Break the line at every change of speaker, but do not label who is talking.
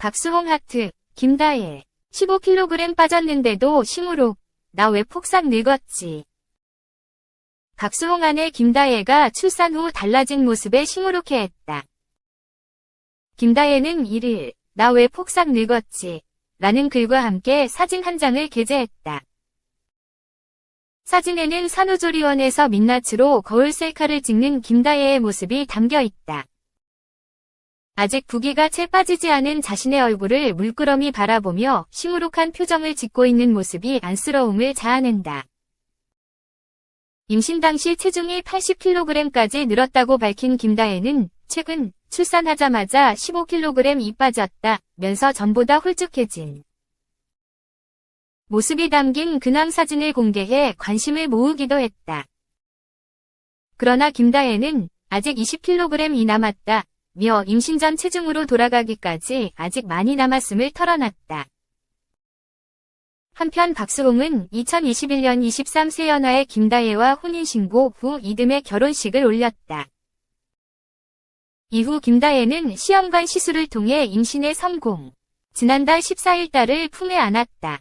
박수홍 하트, 김다혜. 15kg 빠졌는데도 심으로. 나 왜 폭삭 늙었지. 박수홍 아내 김다혜가 출산 후 달라진 모습에 시무룩해했다. 김다혜는 1일, 나 왜 폭삭 늙었지. 라는 글과 함께 사진 한 장을 게재했다. 사진에는 산후조리원에서 민낯으로 거울 셀카를 찍는 김다혜의 모습이 담겨 있다. 아직 부기가 채 빠지지 않은 자신의 얼굴을 물끄러미 바라보며 시무룩한 표정을 짓고 있는 모습이 안쓰러움을 자아낸다. 임신 당시 체중이 80kg까지 늘었다고 밝힌 김다혜는 최근 출산하자마자 15kg이 빠졌다 면서 전보다 홀쭉해진 모습이 담긴 근황 사진을 공개해 관심을 모으기도 했다. 그러나 김다혜는 아직 20kg이 남았다. 며 임신 전 체중으로 돌아가기까지 아직 많이 남았음을 털어놨다. 한편 박수홍은 2021년 23세 연하의 김다혜와 혼인신고 후 이듬해 결혼식을 올렸다. 이후 김다혜는 시험관 시술을 통해 임신에 성공. 지난달 14일 딸을 품에 안았다.